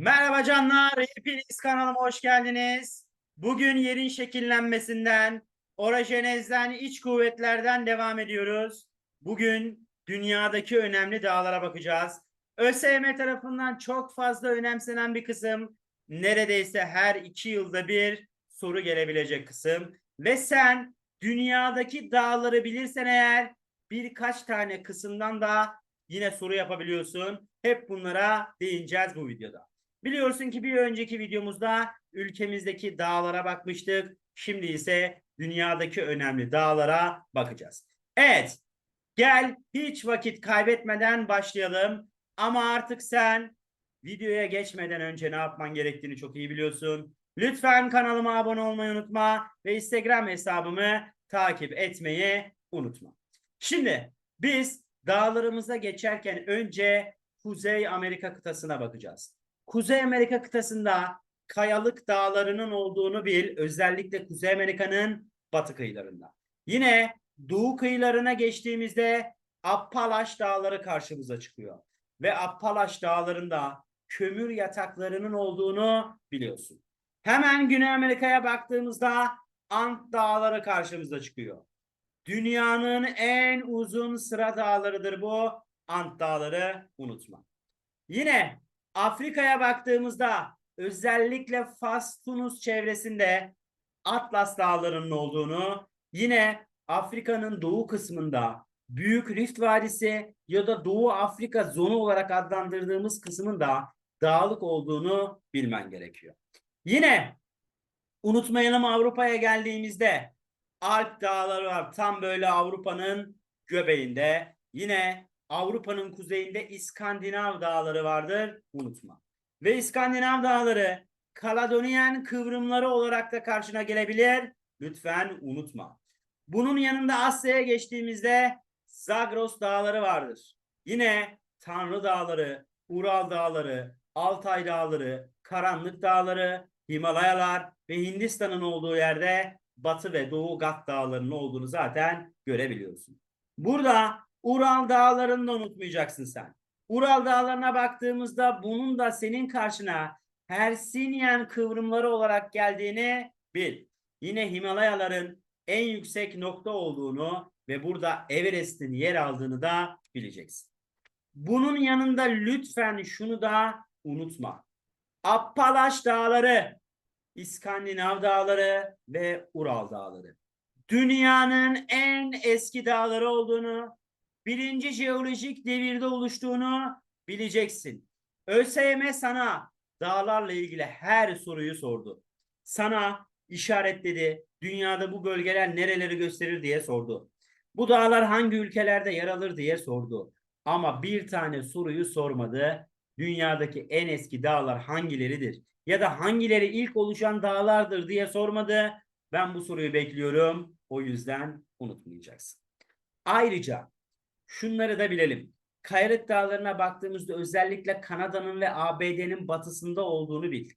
Merhaba canlar, hepiniz kanalıma hoş geldiniz. Bugün yerin şekillenmesinden, orajenezden, iç kuvvetlerden devam ediyoruz. Bugün dünyadaki önemli dağlara bakacağız. ÖSYM tarafından çok fazla önemsenen bir kısım. Neredeyse her iki yılda bir soru gelebilecek kısım. Ve sen dünyadaki dağları bilirsen eğer birkaç tane kısımdan da yine soru yapabiliyorsun. Hep bunlara değineceğiz bu videoda. Biliyorsun ki bir önceki videomuzda ülkemizdeki dağlara bakmıştık. Şimdi ise dünyadaki önemli dağlara bakacağız. Evet, gel hiç vakit kaybetmeden başlayalım. Ama artık sen videoya geçmeden önce ne yapman gerektiğini çok iyi biliyorsun. Lütfen kanalıma abone olmayı unutma ve Instagram hesabımı takip etmeyi unutma. Şimdi biz dağlarımıza geçerken önce Kuzey Amerika kıtasına bakacağız. Kuzey Amerika kıtasında kayalık dağlarının olduğunu bil. Özellikle Kuzey Amerika'nın batı kıyılarında. Yine doğu kıyılarına geçtiğimizde Appalaç dağları karşımıza çıkıyor. Ve Appalaç dağlarında kömür yataklarının olduğunu biliyorsun. Hemen Güney Amerika'ya baktığımızda Ant dağları karşımıza çıkıyor. Dünyanın en uzun sıra dağlarıdır bu. Ant dağları unutma. Yine Afrika'ya baktığımızda özellikle Fas, Tunus çevresinde Atlas dağlarının olduğunu, yine Afrika'nın doğu kısmında Büyük Rift Vadisi ya da Doğu Afrika zonu olarak adlandırdığımız kısmın da dağlık olduğunu bilmen gerekiyor. Yine unutmayalım Avrupa'ya geldiğimizde Alp dağları var. Tam böyle Avrupa'nın göbeğinde. Yine Avrupa'nın kuzeyinde İskandinav dağları vardır. Unutma. Ve İskandinav dağları Kaladoniyen kıvrımları olarak da karşına gelebilir. Lütfen unutma. Bunun yanında Asya'ya geçtiğimizde Zagros dağları vardır. Yine Tanrı dağları, Ural dağları, Altay dağları, Karanlık dağları, Himalayalar ve Hindistan'ın olduğu yerde Batı ve Doğu Gat dağlarının olduğunu zaten görebiliyorsun. Burada Ural dağlarını da unutmayacaksın sen. Ural dağlarına baktığımızda bunun da senin karşına Hersinyan kıvrımları olarak geldiğini bil. Yine Himalayaların en yüksek nokta olduğunu ve burada Everest'in yer aldığını da bileceksin. Bunun yanında lütfen şunu da unutma. Appalaç dağları, İskandinav dağları ve Ural dağları. Dünyanın en eski dağları olduğunu, birinci jeolojik devirde oluştuğunu bileceksin. ÖSYM sana dağlarla ilgili her soruyu sordu. Sana işaretledi. Dünyada bu bölgeler nereleri gösterir diye sordu. Bu dağlar hangi ülkelerde yer alır diye sordu. Ama bir tane soruyu sormadı. Dünyadaki en eski dağlar hangileridir? Ya da hangileri ilk oluşan dağlardır diye sormadı. Ben bu soruyu bekliyorum. O yüzden unutmayacaksın. Ayrıca şunları da bilelim. Kayalık dağlarına baktığımızda özellikle Kanada'nın ve ABD'nin batısında olduğunu bil.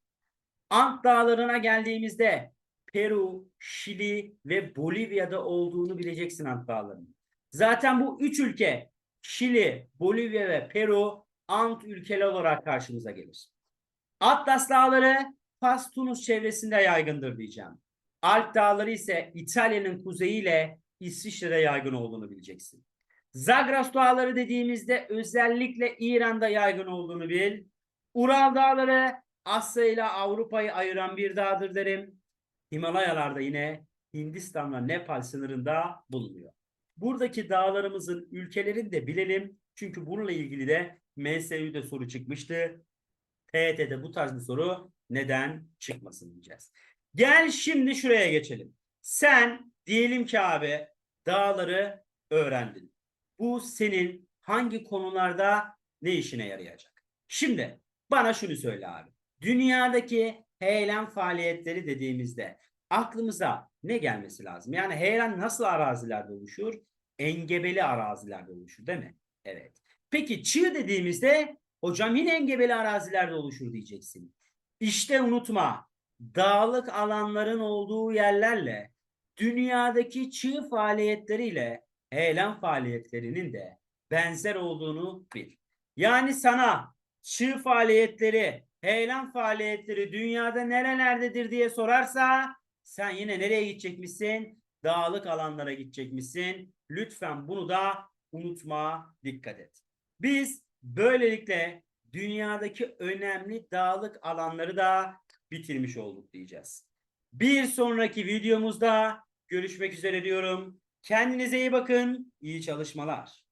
Ant dağlarına geldiğimizde Peru, Şili ve Bolivya'da olduğunu bileceksin Ant dağlarının. Zaten bu üç ülke Şili, Bolivya ve Peru Ant ülkeler olarak karşımıza gelir. Atlas dağları Fas Tunus çevresinde yaygındır diyeceğim. Alp dağları ise İtalya'nın kuzeyiyle İsviçre'de yaygın olduğunu bileceksin. Zagros dağları dediğimizde özellikle İran'da yaygın olduğunu bil. Ural dağları Asya ile Avrupa'yı ayıran bir dağdır derim. Himalayalarda yine Hindistan'la Nepal sınırında bulunuyor. Buradaki dağlarımızın ülkelerini de bilelim. Çünkü bununla ilgili de MSÜ'de soru çıkmıştı. TET'de bu tarz bir soru neden çıkmasın diyeceğiz. Gel şimdi şuraya geçelim. Sen diyelim ki abi dağları öğrendin. Bu senin hangi konularda ne işine yarayacak? Şimdi bana şunu söyle abi. Dünyadaki heyelan faaliyetleri dediğimizde aklımıza ne gelmesi lazım? Yani heyelan nasıl arazilerde oluşur? Engebeli arazilerde oluşur değil mi? Evet. Peki çığ dediğimizde hocam yine engebeli arazilerde oluşur diyeceksin. İşte unutma dağlık alanların olduğu yerlerle dünyadaki çığ faaliyetleriyle heyelan faaliyetlerinin de benzer olduğunu bil. Yani sana çığ faaliyetleri heyelan faaliyetleri dünyada nerelerdedir diye sorarsa sen yine nereye gidecekmişsin? Dağlık alanlara gidecekmişsin. Lütfen bunu da unutma, dikkat et. Biz böylelikle dünyadaki önemli dağlık alanları da bitirmiş olduk diyeceğiz. Bir sonraki videomuzda görüşmek üzere diyorum. Kendinize iyi bakın. İyi çalışmalar.